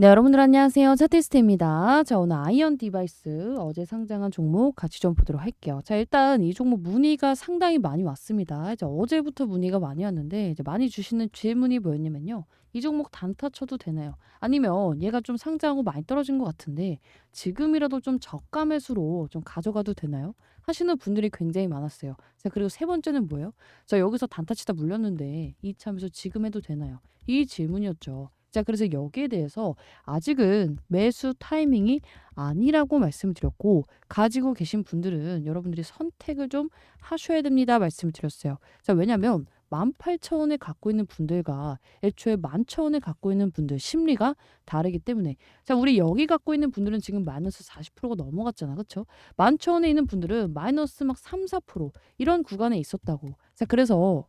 네, 여러분들 안녕하세요. 차테스트입니다. 자, 오늘 아이언 디바이스 어제 상장한 종목 같이 좀 보도록 할게요. 자, 일단 이 종목 문의가 상당히 많이 왔습니다. 이제 어제부터 문의가 많이 왔는데 이제 많이 주시는 질문이 뭐였냐면요. 이 종목 단타 쳐도 되나요? 아니면 얘가 좀 상장하고 많이 떨어진 것 같은데 지금이라도 좀 저가 매수로 좀 가져가도 되나요? 하시는 분들이 굉장히 많았어요. 자, 그리고 세 번째는 뭐예요? 자, 여기서 단타 치다 물렸는데 이 참에서 지금 해도 되나요? 이 질문이었죠. 자, 그래서 여기에 대해서 아직은 매수 타이밍이 아니라고 말씀을 드렸고, 가지고 계신 분들은 여러분들이 선택을 좀 하셔야 됩니다. 말씀을 드렸어요. 자, 왜냐면 18,000원에 갖고 있는 분들과 애초에 11,000원에 갖고 있는 분들 심리가 다르기 때문에 자, 우리 여기 갖고 있는 분들은 지금 마이너스 40%가 넘어갔잖아. 그쵸? 11,000원에 있는 분들은 마이너스 막 3, 4% 이런 구간에 있었다고. 자, 그래서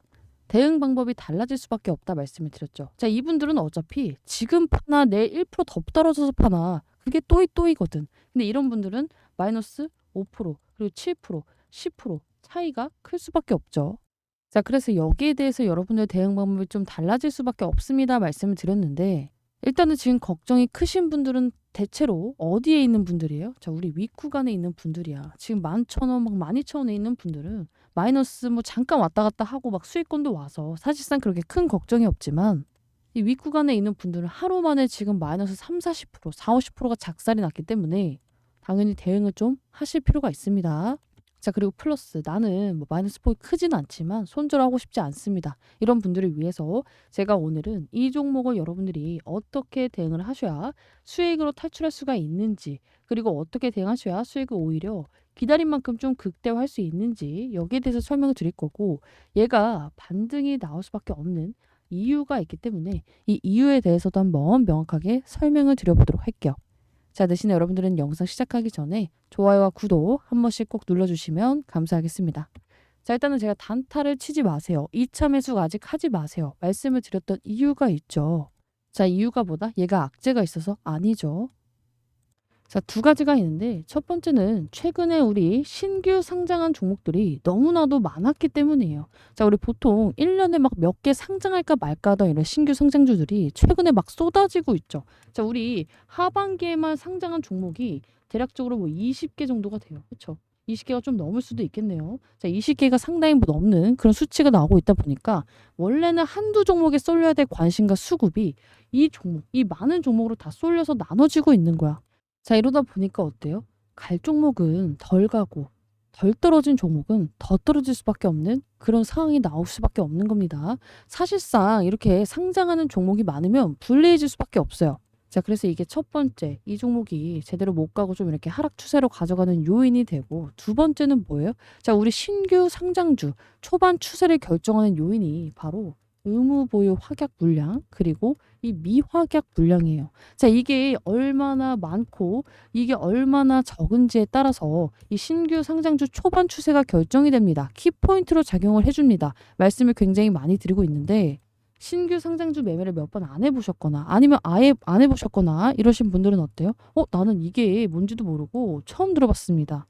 대응 방법이 달라질 수밖에 없다 말씀을 드렸죠. 자, 이분들은 어차피 지금 파나 내일 1%더 떨어져서 파나 그게 또이 또이거든. 근데 이런 분들은 마이너스 5% 그리고 7% 10% 차이가 클 수밖에 없죠. 자, 그래서 여기에 대해서 여러분들 대응 방법이 좀 달라질 수밖에 없습니다 말씀을 드렸는데 일단은 지금 걱정이 크신 분들은 대체로 어디에 있는 분들이에요? 자, 우리 윗구간에 있는 분들이야. 지금 11,000원, 막 12,000원에 있는 분들은 마이너스 뭐 잠깐 왔다 갔다 하고 막 수익권도 와서 사실상 그렇게 큰 걱정이 없지만 이 윗구간에 있는 분들은 하루 만에 지금 마이너스 3, 40%, 4, 50%가 작살이 났기 때문에 당연히 대응을 좀 하실 필요가 있습니다. 자, 그리고 플러스 나는 뭐 마이너스 폭이 크지는 않지만 손절하고 싶지 않습니다. 이런 분들을 위해서 제가 오늘은 이 종목을 여러분들이 어떻게 대응을 하셔야 수익으로 탈출할 수가 있는지 그리고 어떻게 대응하셔야 수익을 오히려 기다린 만큼 좀 극대화할 수 있는지 여기에 대해서 설명을 드릴 거고 얘가 반등이 나올 수밖에 없는 이유가 있기 때문에 이 이유에 대해서도 한번 명확하게 설명을 드려보도록 할게요. 자, 대신에 여러분들은 영상 시작하기 전에 좋아요와 구독 한 번씩 꼭 눌러주시면 감사하겠습니다. 자, 일단은 제가 단타를 치지 마세요. 2차 매수 아직 하지 마세요. 말씀을 드렸던 이유가 있죠. 자, 이유가 뭐다? 얘가 악재가 있어서 아니죠. 자, 두 가지가 있는데 첫 번째는 최근에 우리 신규 상장한 종목들이 너무나도 많았기 때문이에요. 자, 우리 보통 1년에 막 몇 개 상장할까 말까 하던 이런 신규 상장주들이 최근에 막 쏟아지고 있죠. 자, 우리 하반기에만 상장한 종목이 대략적으로 뭐 20개 정도가 돼요. 그렇죠? 20개가 좀 넘을 수도 있겠네요. 자, 20개가 상당히 뭐 넘는 그런 수치가 나오고 있다 보니까 원래는 한두 종목에 쏠려야 될 관심과 수급이 이 종목, 이 많은 종목으로 다 쏠려서 나눠지고 있는 거야. 자, 이러다 보니까 어때요? 갈 종목은 덜 가고 덜 떨어진 종목은 더 떨어질 수밖에 없는 그런 상황이 나올 수밖에 없는 겁니다. 사실상 이렇게 상장하는 종목이 많으면 불리해질 수밖에 없어요. 자, 그래서 이게 첫 번째, 이 종목이 제대로 못 가고 좀 이렇게 하락 추세로 가져가는 요인이 되고, 두 번째는 뭐예요? 자, 우리 신규 상장주 초반 추세를 결정하는 요인이 바로 의무 보유 확약 물량 그리고 이 미확약 물량이에요. 자, 이게 얼마나 많고 이게 얼마나 적은지에 따라서 이 신규 상장주 초반 추세가 결정이 됩니다. 키포인트로 작용을 해 줍니다. 말씀을 굉장히 많이 드리고 있는데 신규 상장주 매매를 몇 번 안 해보셨거나 아니면 아예 안 해보셨거나 이러신 분들은 어때요? 어, 나는 이게 뭔지도 모르고 처음 들어봤습니다.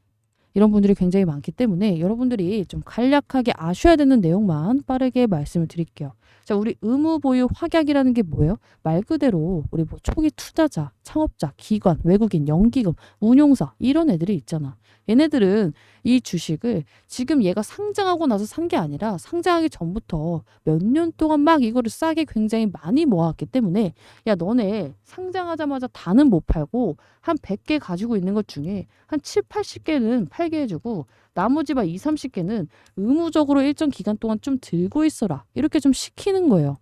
이런 분들이 굉장히 많기 때문에 여러분들이 좀 간략하게 아셔야 되는 내용만 빠르게 말씀을 드릴게요. 자, 우리 의무 보유 확약이라는 게 뭐예요? 말 그대로 우리 뭐 초기 투자자, 창업자, 기관, 외국인, 연기금, 운용사 이런 애들이 있잖아. 얘네들은 이 주식을 지금 얘가 상장하고 나서 산 게 아니라 상장하기 전부터 몇 년 동안 막 이거를 싸게 굉장히 많이 모았기 때문에 야 너네 상장하자마자 다는 못 팔고 한 100개 가지고 있는 것 중에 한 7, 80개는 팔게 해주고 나머지 막 2, 30개는 의무적으로 일정 기간 동안 좀 들고 있어라. 이렇게 좀 시키는 거예요.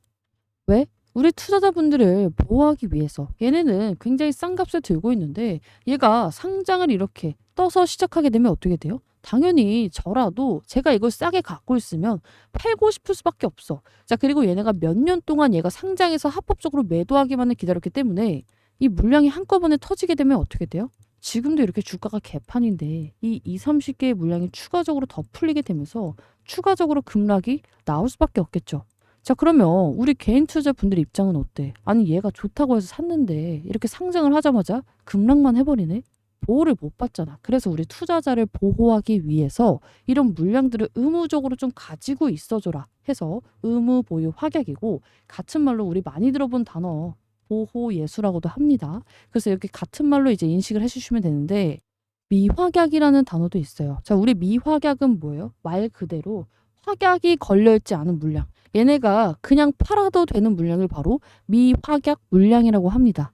왜? 우리 투자자분들을 보호하기 위해서 얘네는 굉장히 싼 값을 들고 있는데 얘가 상장을 이렇게 떠서 시작하게 되면 어떻게 돼요? 당연히 저라도 제가 이걸 싸게 갖고 있으면 팔고 싶을 수밖에 없어. 자, 그리고 얘네가 몇 년 동안 얘가 상장해서 합법적으로 매도하기만을 기다렸기 때문에 이 물량이 한꺼번에 터지게 되면 어떻게 돼요? 지금도 이렇게 주가가 개판인데 이 2, 30개의 물량이 추가적으로 더 풀리게 되면서 추가적으로 급락이 나올 수밖에 없겠죠. 자, 그러면 우리 개인 투자 분들 입장은 어때? 아니, 얘가 좋다고 해서 샀는데 이렇게 상장을 하자마자 급락만 해버리네? 보호를 못 받잖아. 그래서 우리 투자자를 보호하기 위해서 이런 물량들을 의무적으로 좀 가지고 있어줘라 해서 의무 보유 확약이고 같은 말로 우리 많이 들어본 단어 보호 예수라고도 합니다. 그래서 이렇게 같은 말로 이제 인식을 해주시면 되는데 미확약이라는 단어도 있어요. 자, 우리 미확약은 뭐예요? 말 그대로 확약이 걸려있지 않은 물량. 얘네가 그냥 팔아도 되는 물량을 바로 미확약 물량이라고 합니다.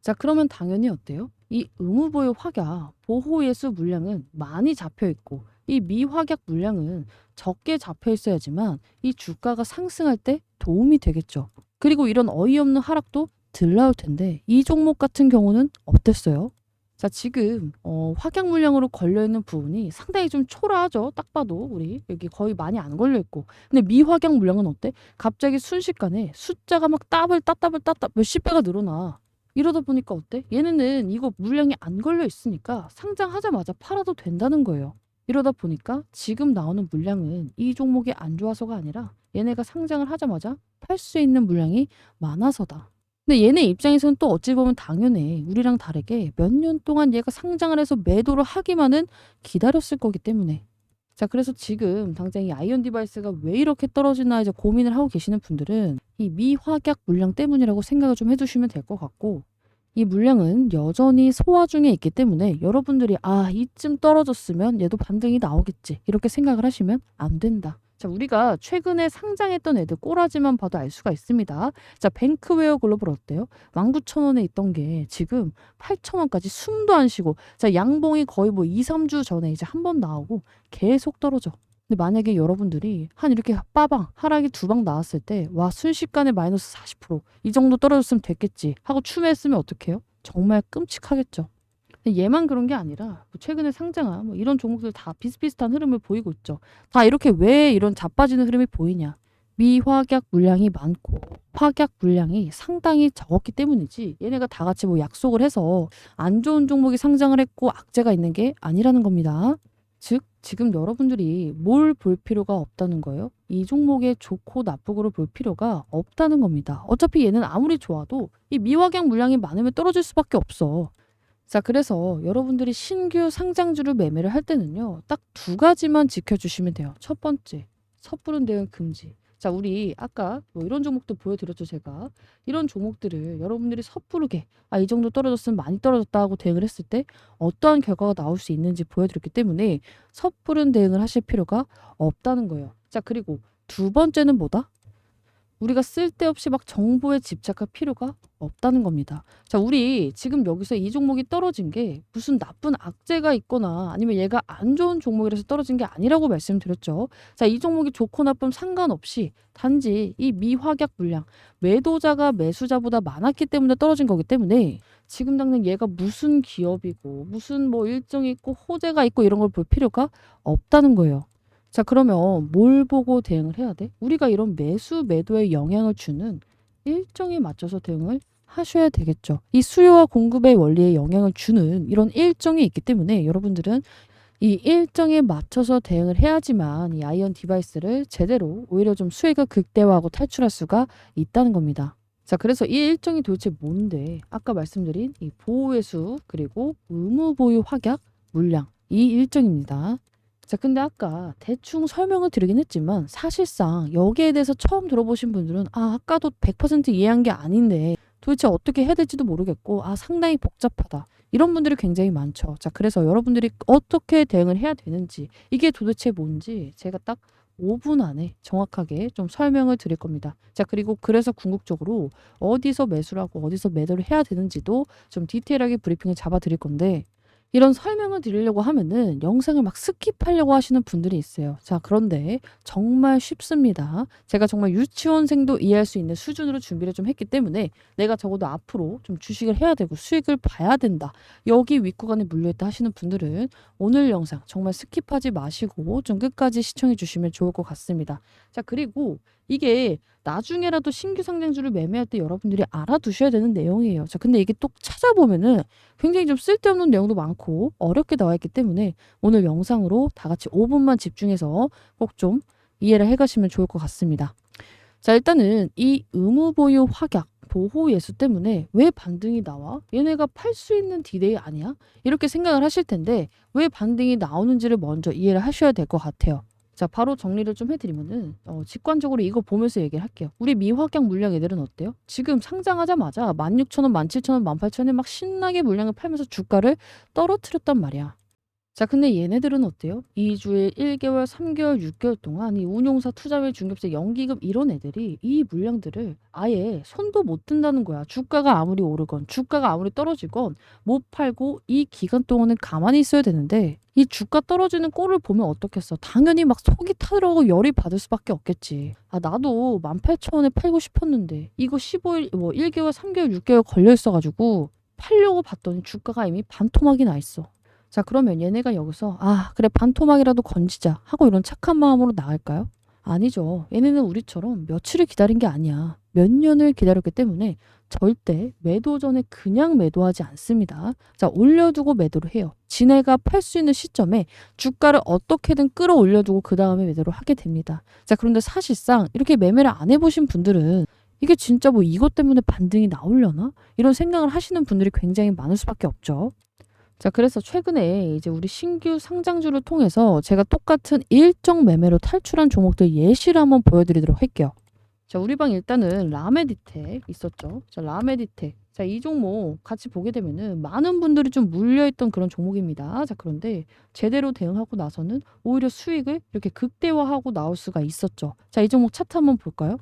자, 그러면 당연히 어때요? 이 의무보유 확약, 보호예수 물량은 많이 잡혀 있고 이 미확약 물량은 적게 잡혀 있어야지만 이 주가가 상승할 때 도움이 되겠죠. 그리고 이런 어이없는 하락도 들 나올 텐데 이 종목 같은 경우는 어땠어요? 자, 지금 어, 확약 물량으로 걸려 있는 부분이 상당히 좀 초라하죠. 딱 봐도 우리 여기 거의 많이 안 걸려 있고. 근데 미확약 물량은 어때? 갑자기 순식간에 숫자가 막 따블 따따블 따따 몇십 배가 늘어나. 이러다 보니까 어때? 얘네는 이거 물량이 안 걸려 있으니까 상장하자마자 팔아도 된다는 거예요. 이러다 보니까 지금 나오는 물량은 이 종목이 안 좋아서가 아니라 얘네가 상장을 하자마자 팔 수 있는 물량이 많아서다. 근데 얘네 입장에서는 또 어찌 보면 당연해. 우리랑 다르게 몇 년 동안 얘가 상장을 해서 매도를 하기만은 기다렸을 거기 때문에. 자, 그래서 지금 당장 이 아이언 디바이스가 왜 이렇게 떨어지나 이제 고민을 하고 계시는 분들은 이 미확약 물량 때문이라고 생각을 좀 해주시면 될 것 같고, 이 물량은 여전히 소화 중에 있기 때문에 여러분들이 아, 이쯤 떨어졌으면 얘도 반등이 나오겠지. 이렇게 생각을 하시면 안 된다. 자, 우리가 최근에 상장했던 애들 꼬라지만 봐도 알 수가 있습니다. 자, 뱅크웨어 글로벌 어때요? 19,000원에 있던 게 지금 8,000원까지 숨도 안 쉬고 자, 양봉이 거의 뭐 2, 3주 전에 이제 한 번 나오고 계속 떨어져. 근데 만약에 여러분들이 한 이렇게 빠방 하락이 두 방 나왔을 때 와 순식간에 마이너스 40%이 정도 떨어졌으면 됐겠지 하고 추매했으면 어떡해요? 정말 끔찍하겠죠. 얘만 그런 게 아니라 뭐 최근에 상장한 뭐 이런 종목들 다 비슷비슷한 흐름을 보이고 있죠. 다 이렇게 왜 이런 자빠지는 흐름이 보이냐? 미확약 물량이 많고 확약 물량이 상당히 적었기 때문이지 얘네가 다 같이 뭐 약속을 해서 안 좋은 종목이 상장을 했고 악재가 있는 게 아니라는 겁니다. 즉 지금 여러분들이 뭘 볼 필요가 없다는 거예요. 이 종목의 좋고 나쁘고를 볼 필요가 없다는 겁니다. 어차피 얘는 아무리 좋아도 이 미확약 물량이 많으면 떨어질 수밖에 없어. 자, 그래서 여러분들이 신규 상장주를 매매를 할 때는요, 딱 두 가지만 지켜주시면 돼요. 첫 번째, 섣부른 대응 금지. 자, 우리 아까 뭐 이런 종목도 보여드렸죠, 제가. 이런 종목들을 여러분들이 섣부르게, 아, 이 정도 떨어졌으면 많이 떨어졌다 하고 대응을 했을 때 어떠한 결과가 나올 수 있는지 보여드렸기 때문에 섣부른 대응을 하실 필요가 없다는 거예요. 자, 그리고 두 번째는 뭐다? 우리가 쓸데없이 막 정보에 집착할 필요가 없다는 겁니다. 자, 우리 지금 여기서 이 종목이 떨어진 게 무슨 나쁜 악재가 있거나 아니면 얘가 안 좋은 종목이라서 떨어진 게 아니라고 말씀드렸죠. 자, 이 종목이 좋고 나쁨 상관없이 단지 이 미확약 물량, 매도자가 매수자보다 많았기 때문에 떨어진 거기 때문에 지금 당장 얘가 무슨 기업이고 무슨 뭐 일정이 있고 호재가 있고 이런 걸 볼 필요가 없다는 거예요. 자, 그러면 뭘 보고 대응을 해야 돼? 우리가 이런 매수, 매도에 영향을 주는 일정에 맞춰서 대응을 하셔야 되겠죠. 이 수요와 공급의 원리에 영향을 주는 이런 일정이 있기 때문에 여러분들은 이 일정에 맞춰서 대응을 해야지만 이 아이언 디바이스를 제대로 오히려 좀 수익을 극대화하고 탈출할 수가 있다는 겁니다. 자, 그래서 이 일정이 도대체 뭔데? 아까 말씀드린 이 보호회수 그리고 의무 보유 확약 물량 이 일정입니다. 자, 근데 아까 대충 설명을 드리긴 했지만 사실상 여기에 대해서 처음 들어보신 분들은 아, 아까도 100% 이해한 게 아닌데 도대체 어떻게 해야 될지도 모르겠고 아, 상당히 복잡하다. 이런 분들이 굉장히 많죠. 자, 그래서 여러분들이 어떻게 대응을 해야 되는지 이게 도대체 뭔지 제가 딱 5분 안에 정확하게 좀 설명을 드릴 겁니다. 자, 그리고 그래서 궁극적으로 어디서 매수를 하고 어디서 매도를 해야 되는지도 좀 디테일하게 브리핑을 잡아 드릴 건데 이런 설명을 드리려고 하면은 영상을 막 스킵하려고 하시는 분들이 있어요. 자, 그런데 정말 쉽습니다. 제가 정말 유치원생도 이해할 수 있는 수준으로 준비를 좀 했기 때문에 내가 적어도 앞으로 좀 주식을 해야 되고 수익을 봐야 된다. 여기 윗구간에 물려있다 하시는 분들은 오늘 영상 정말 스킵하지 마시고 좀 끝까지 시청해 주시면 좋을 것 같습니다. 자, 그리고 이게 나중에라도 신규 상장주를 매매할 때 여러분들이 알아두셔야 되는 내용이에요. 자, 근데 이게 또 찾아보면은 굉장히 좀 쓸데없는 내용도 많고 어렵게 나와 있기 때문에 오늘 영상으로 다 같이 5분만 집중해서 꼭 좀 이해를 해 가시면 좋을 것 같습니다. 자, 일단은 이 의무보유 확약 보호 예수 때문에 왜 반등이 나와? 얘네가 팔 수 있는 디데이 아니야? 이렇게 생각을 하실 텐데 왜 반등이 나오는지를 먼저 이해를 하셔야 될 것 같아요. 자, 바로 정리를 좀 해드리면은 어, 직관적으로 이거 보면서 얘기를 할게요. 우리 미확약 물량 애들은 어때요? 지금 상장하자마자 16,000원, 17,000원, 18,000원에 막 신나게 물량을 팔면서 주가를 떨어뜨렸단 말이야. 자, 근데 얘네들은 어때요? 2주일, 1개월, 3개월, 6개월 동안 이 운용사, 투자별, 중개업체, 연기금 이런 애들이 이 물량들을 아예 손도 못 든다는 거야. 주가가 아무리 오르건, 주가가 아무리 떨어지건 못 팔고 이 기간 동안은 가만히 있어야 되는데 이 주가 떨어지는 꼴을 보면 어떻겠어? 당연히 막 속이 타들어가고 열이 받을 수밖에 없겠지. 아, 나도 18,000원에 팔고 싶었는데 이거 15일, 뭐 1개월, 3개월, 6개월 걸려 있어가지고 팔려고 봤더니 주가가 이미 반토막이 나 있어. 자, 그러면 얘네가 여기서 아, 그래 반토막이라도 건지자 하고 이런 착한 마음으로 나갈까요? 아니죠. 얘네는 우리처럼 며칠을 기다린 게 아니야. 몇 년을 기다렸기 때문에 절대 매도 전에 그냥 매도하지 않습니다. 자, 올려두고 매도를 해요. 지네가 팔 수 있는 시점에 주가를 어떻게든 끌어올려두고 그 다음에 매도를 하게 됩니다. 자, 그런데 사실상 이렇게 매매를 안 해보신 분들은 이게 진짜 뭐 이것 때문에 반등이 나오려나? 이런 생각을 하시는 분들이 굉장히 많을 수밖에 없죠. 자, 그래서 최근에 이제 우리 신규 상장주를 통해서 제가 똑같은 일정 매매로 탈출한 종목들 예시를 한번 보여드리도록 할게요. 자, 우리 방 일단은 라메디텍 있었죠. 자, 라메디텍. 자, 이 종목 같이 보게 되면은 많은 분들이 좀 물려있던 그런 종목입니다. 자, 그런데 제대로 대응하고 나서는 오히려 수익을 이렇게 극대화하고 나올 수가 있었죠. 자, 이 종목 차트 한번 볼까요?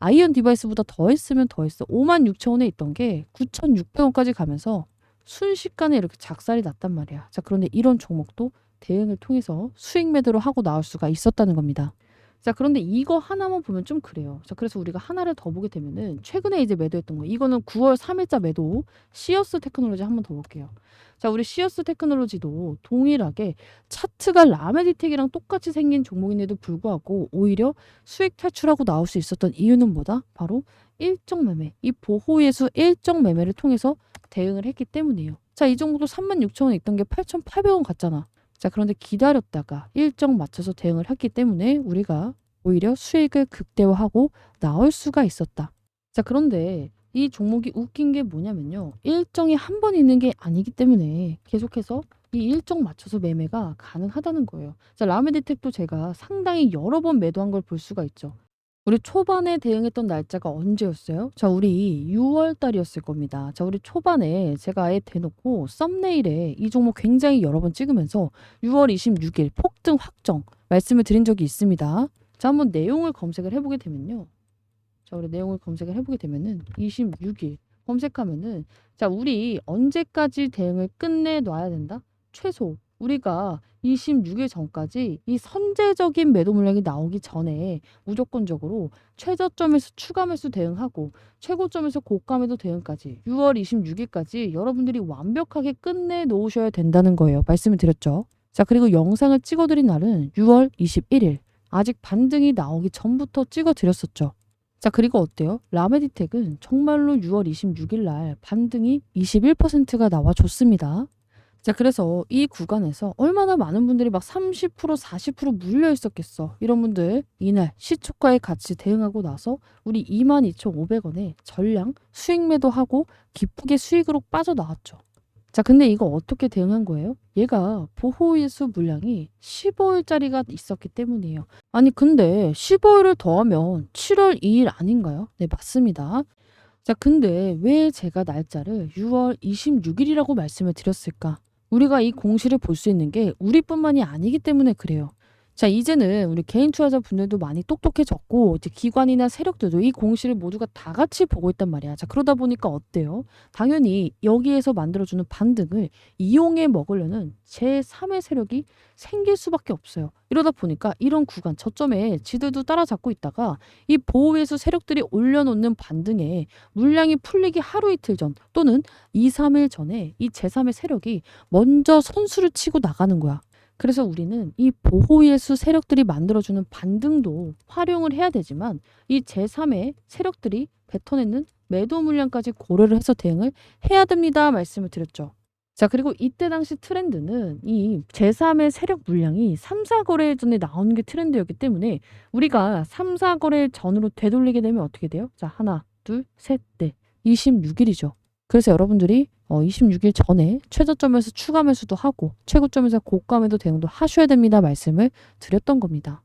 아이언 디바이스보다 더 했으면 더 했어. 5만 6천 원에 있던 게 9,600원까지 가면서 순식간에 이렇게 작살이 났단 말이야. 자, 그런데 이런 종목도 대응을 통해서 수익 매도를 하고 나올 수가 있었다는 겁니다. 자, 그런데 이거 하나만 보면 좀 그래요. 자, 그래서 우리가 하나를 더 보게 되면은 최근에 이제 매도했던 거. 이거는 9월 3일자 매도 시어스 테크놀로지 한번 더 볼게요. 자, 우리 시어스 테크놀로지도 동일하게 차트가 라메디텍이랑 똑같이 생긴 종목인데도 불구하고 오히려 수익 탈출하고 나올 수 있었던 이유는 뭐다? 바로 일정 매매. 이 보호 예수 일정 매매를 통해서 대응을 했기 때문이에요. 자, 이 정도 36,000원 있던 게 8,800원 갔잖아. 자, 그런데 기다렸다가 일정 맞춰서 대응을 했기 때문에 우리가 오히려 수익을 극대화하고 나올 수가 있었다. 자, 그런데 이 종목이 웃긴 게 뭐냐면요. 일정이 한 번 있는 게 아니기 때문에 계속해서 이 일정 맞춰서 매매가 가능하다는 거예요. 자, 라메디텍도 제가 상당히 여러 번 매도한 걸 볼 수가 있죠. 우리 초반에 대응했던 날짜가 언제였어요? 자, 우리 6월 달이었을 겁니다. 자, 우리 초반에 제가 아예 대놓고 썸네일에 이 종목 굉장히 여러 번 찍으면서 6월 26일 폭등 확정 말씀을 드린 적이 있습니다. 자, 한번 내용을 검색을 해보게 되면요. 자, 우리 내용을 검색을 해보게 되면은 26일 검색하면은 자, 우리 언제까지 대응을 끝내놔야 된다? 최소 우리가 26일 전까지 이 선제적인 매도 물량이 나오기 전에 무조건적으로 최저점에서 추가 매수 대응하고 최고점에서 고가 매도 대응까지 6월 26일까지 여러분들이 완벽하게 끝내 놓으셔야 된다는 거예요. 말씀을 드렸죠. 자, 그리고 영상을 찍어드린 날은 6월 21일. 아직 반등이 나오기 전부터 찍어드렸었죠. 자, 그리고 어때요? 라메디텍은 정말로 6월 26일 날 반등이 21%가 나와줬습니다. 자, 그래서 이 구간에서 얼마나 많은 분들이 막 30%, 40% 물려 있었겠어. 이런 분들 이날 시초가에 같이 대응하고 나서 우리 22,500원에 전량 수익 매도하고 기쁘게 수익으로 빠져나왔죠. 자, 근데 이거 어떻게 대응한 거예요? 얘가 보호예수 물량이 15일짜리가 있었기 때문이에요. 아니, 근데 15일을 더하면 7월 2일 아닌가요? 네, 맞습니다. 자, 근데 왜 제가 날짜를 6월 26일이라고 말씀을 드렸을까? 우리가 이 공시를 볼 수 있는 게 우리뿐만이 아니기 때문에 그래요. 자, 이제는 우리 개인 투자자 분들도 많이 똑똑해졌고, 이제 기관이나 세력들도 이 공시를 모두가 다 같이 보고 있단 말이야. 자, 그러다 보니까 어때요? 당연히 여기에서 만들어주는 반등을 이용해 먹으려는 제3의 세력이 생길 수밖에 없어요. 이러다 보니까 이런 구간, 저점에 지들도 따라잡고 있다가 이 보호회수 세력들이 올려놓는 반등에 물량이 풀리기 하루 이틀 전 또는 2, 3일 전에 이 제3의 세력이 먼저 선수를 치고 나가는 거야. 그래서 우리는 이 보호예수 세력들이 만들어주는 반등도 활용을 해야 되지만 이 제3의 세력들이 뱉어내는 매도 물량까지 고려를 해서 대응을 해야 됩니다. 말씀을 드렸죠. 자, 그리고 이때 당시 트렌드는 이 제3의 세력 물량이 3, 4거래 전에 나오는 게 트렌드였기 때문에 우리가 3, 4거래 전으로 되돌리게 되면 어떻게 돼요? 자, 하나, 둘, 셋, 넷. 26일이죠. 그래서 여러분들이 어, 26일 전에 최저점에서 추가 매수도 하고 최고점에서 고가 매도 대응도 하셔야 됩니다. 말씀을 드렸던 겁니다.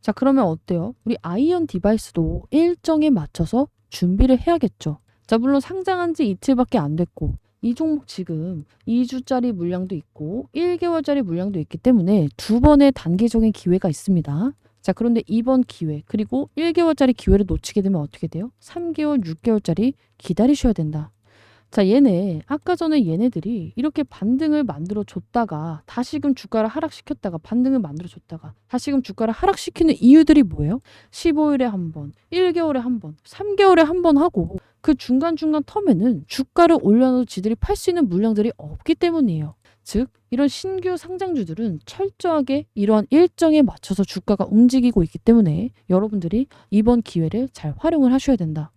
자, 그러면 어때요? 우리 아이언 디바이스도 일정에 맞춰서 준비를 해야겠죠. 자, 물론 상장한 지 이틀밖에 안 됐고 이 종목 지금 2주짜리 물량도 있고 1개월짜리 물량도 있기 때문에 두 번의 단계적인 기회가 있습니다. 자, 그런데 이번 기회, 그리고 1개월짜리 기회를 놓치게 되면 어떻게 돼요? 3개월, 6개월짜리 기다리셔야 된다. 자, 얘네, 아까 전에 얘네들이 이렇게 반등을 만들어 줬다가 다시금 주가를 하락시켰다가 반등을 만들어 줬다가 다시금 주가를 하락시키는 이유들이 뭐예요? 15일에 한 번, 1개월에 한 번, 3개월에 한 번 하고 그 중간중간 텀에는 주가를 올려놔도 지들이 팔 수 있는 물량들이 없기 때문이에요. 즉, 이런 신규 상장주들은 철저하게 이러한 일정에 맞춰서 주가가 움직이고 있기 때문에 여러분들이 이번 기회를 잘 활용을 하셔야 된다.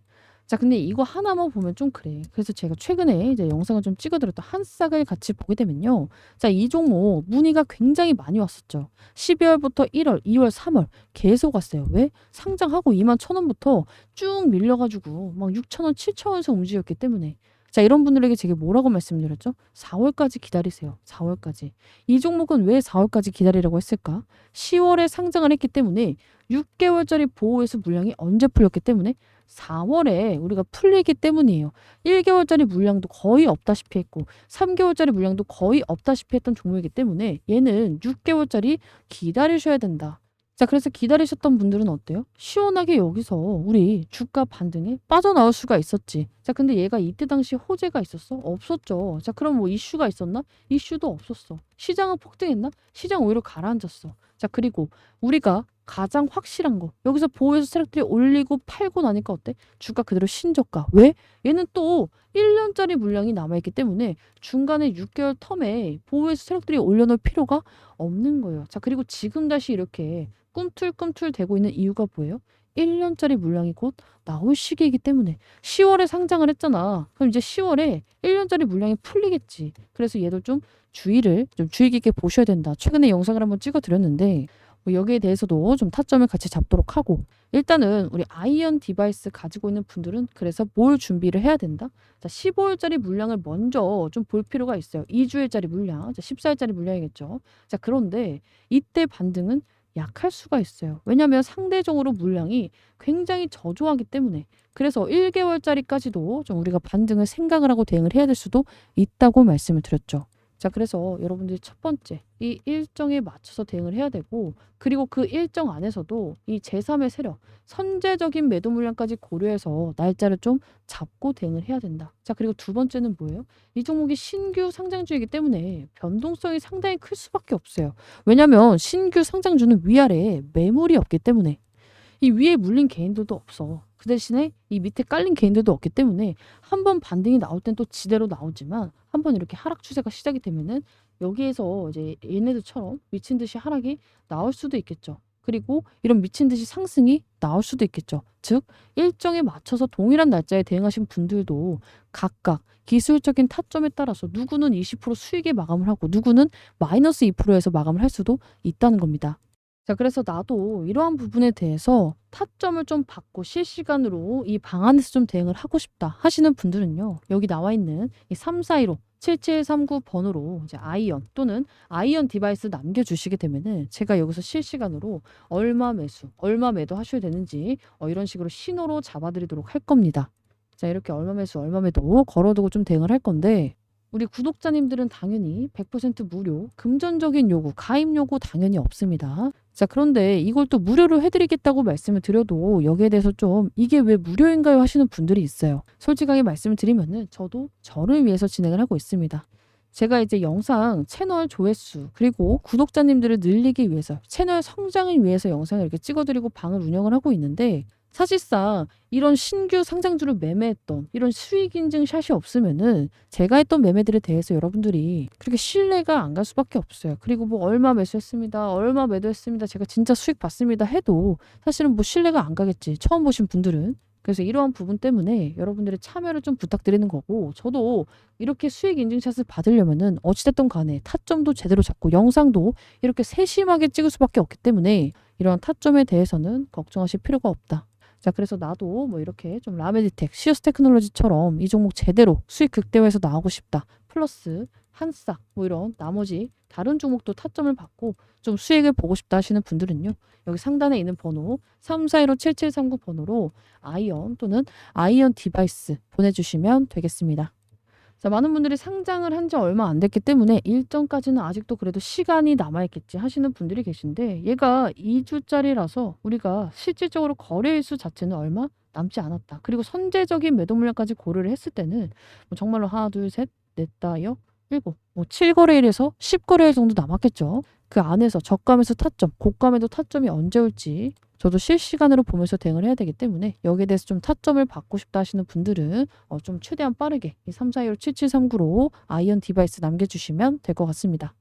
자, 근데 이거 하나만 보면 좀 그래. 그래서 제가 최근에 이제 영상을 좀 찍어드렸던 한 싹을 같이 보게 되면요. 자, 이 종목 문의가 굉장히 많이 왔었죠. 12월부터 1월, 2월, 3월 계속 왔어요. 왜? 상장하고 2만 1천 원부터 쭉 밀려가지고 막 6천 원, 7천 원에서 움직였기 때문에 자, 이런 분들에게 제가 뭐라고 말씀드렸죠? 4월까지 기다리세요. 4월까지. 이 종목은 왜 4월까지 기다리라고 했을까? 10월에 상장을 했기 때문에 6개월짜리 보호에서 물량이 언제 풀렸기 때문에 4월에 우리가 풀리기 때문이에요. 1개월짜리 물량도 거의 없다시피 했고 3개월짜리 물량도 거의 없다시피 했던 종목이기 때문에 얘는 6개월짜리 기다리셔야 된다. 자, 그래서 기다리셨던 분들은 어때요? 시원하게 여기서 우리 주가 반등에 빠져나올 수가 있었지. 자, 근데 얘가 이때 당시 호재가 있었어? 없었죠. 자, 그럼 뭐 이슈가 있었나? 이슈도 없었어. 시장은 폭등했나? 시장 오히려 가라앉았어. 자, 그리고 우리가 가장 확실한 거. 여기서 보호해서 세력들이 올리고 팔고 나니까 어때? 주가 그대로 신저가. 왜? 얘는 또 1년짜리 물량이 남아있기 때문에 중간에 6개월 텀에 보호해서 세력들이 올려놓을 필요가 없는 거예요. 자, 그리고 지금 다시 이렇게 꿈틀꿈틀 되고 있는 이유가 뭐예요? 1년짜리 물량이 곧 나올 시기이기 때문에 10월에 상장을 했잖아. 그럼 이제 10월에 1년짜리 물량이 풀리겠지. 그래서 얘도 좀 주의를 좀 주의 깊게 보셔야 된다. 최근에 영상을 한번 찍어 드렸는데 뭐 여기에 대해서도 좀 타점을 같이 잡도록 하고 일단은 우리 아이언 디바이스 가지고 있는 분들은 그래서 뭘 준비를 해야 된다? 자, 15일짜리 물량을 먼저 좀 볼 필요가 있어요. 2주일짜리 물량, 자, 14일짜리 물량이겠죠. 자, 그런데 이때 반등은 약할 수가 있어요. 왜냐하면 상대적으로 물량이 굉장히 저조하기 때문에 그래서 1개월짜리까지도 좀 우리가 반등을 생각을 하고 대응을 해야 될 수도 있다고 말씀을 드렸죠. 자, 그래서 여러분들이 첫 번째, 이 일정에 맞춰서 대응을 해야 되고, 그리고 그 일정 안에서도 이 제3의 세력, 선제적인 매도 물량까지 고려해서 날짜를 좀 잡고 대응을 해야 된다. 자, 그리고 두 번째는 뭐예요? 이 종목이 신규 상장주이기 때문에 변동성이 상당히 클 수밖에 없어요. 왜냐면 신규 상장주는 위아래에 매물이 없기 때문에 이 위에 물린 개인들도 없어. 그 대신에 이 밑에 깔린 개인들도 없기 때문에 한 번 반등이 나올 땐 또 지대로 나오지만 한 번 이렇게 하락 추세가 시작이 되면은 여기에서 이제 얘네들처럼 미친 듯이 하락이 나올 수도 있겠죠. 그리고 이런 미친 듯이 상승이 나올 수도 있겠죠. 즉 일정에 맞춰서 동일한 날짜에 대응하신 분들도 각각 기술적인 타점에 따라서 누구는 20% 수익에 마감을 하고 누구는 마이너스 2%에서 마감을 할 수도 있다는 겁니다. 자, 그래서 나도 이러한 부분에 대해서 타점을 좀 받고 실시간으로 이 방안에서 좀 대응을 하고 싶다 하시는 분들은요. 여기 나와 있는 이 3415 7739 번호로 이제 아이언 또는 아이언 디바이스 남겨주시게 되면은 제가 여기서 실시간으로 얼마 매수, 얼마 매도 하셔야 되는지 어, 이런 식으로 신호로 잡아드리도록 할 겁니다. 자, 이렇게 얼마 매수, 얼마 매도 걸어두고 좀 대응을 할 건데 우리 구독자님들은 당연히 100% 무료, 금전적인 요구, 가입 요구 당연히 없습니다. 자, 그런데 이걸 또 무료로 해드리겠다고 말씀을 드려도 여기에 대해서 좀 이게 왜 무료인가요 하시는 분들이 있어요. 솔직하게 말씀을 드리면은 저도 저를 위해서 진행을 하고 있습니다. 제가 이제 영상 채널 조회수 그리고 구독자님들을 늘리기 위해서 채널 성장을 위해서 영상을 이렇게 찍어드리고 방을 운영을 하고 있는데 사실상 이런 신규 상장주를 매매했던 이런 수익 인증 샷이 없으면은 제가 했던 매매들에 대해서 여러분들이 그렇게 신뢰가 안 갈 수밖에 없어요. 그리고 뭐 얼마 매수했습니다. 얼마 매도했습니다. 제가 진짜 수익 봤습니다. 해도 사실은 뭐 신뢰가 안 가겠지. 처음 보신 분들은. 그래서 이러한 부분 때문에 여러분들의 참여를 좀 부탁드리는 거고 저도 이렇게 수익 인증샷을 받으려면은 어찌됐든 간에 타점도 제대로 잡고 영상도 이렇게 세심하게 찍을 수밖에 없기 때문에 이러한 타점에 대해서는 걱정하실 필요가 없다. 자, 그래서 나도 뭐 이렇게 좀 라메디텍, 시어스 테크놀로지처럼 이 종목 제대로 수익 극대화해서 나오고 싶다. 플러스 한싹 뭐 이런 나머지 다른 종목도 타점을 받고 좀 수익을 보고 싶다 하시는 분들은요. 여기 상단에 있는 번호 3415-7739 번호로 아이언 또는 아이언 디바이스 보내주시면 되겠습니다. 자, 많은 분들이 상장을 한 지 얼마 안 됐기 때문에 일정까지는 아직도 그래도 시간이 남아있겠지 하시는 분들이 계신데 얘가 2주짜리라서 우리가 실질적으로 거래일 수 자체는 얼마 남지 않았다. 그리고 선제적인 매도 물량까지 고려를 했을 때는 뭐 정말로 하나, 둘, 셋, 넷, 다, 여, 일곱, 뭐 7거래일에서 10거래일 정도 남았겠죠. 그 안에서 저감에서 타점, 고감에도 타점이 언제 올지 저도 실시간으로 보면서 대응을 해야 되기 때문에 여기에 대해서 좀 타점을 받고 싶다 하시는 분들은 어, 좀 최대한 빠르게 이 3 4 1 7 7 3 9로 아이언 디바이스 남겨주시면 될 것 같습니다.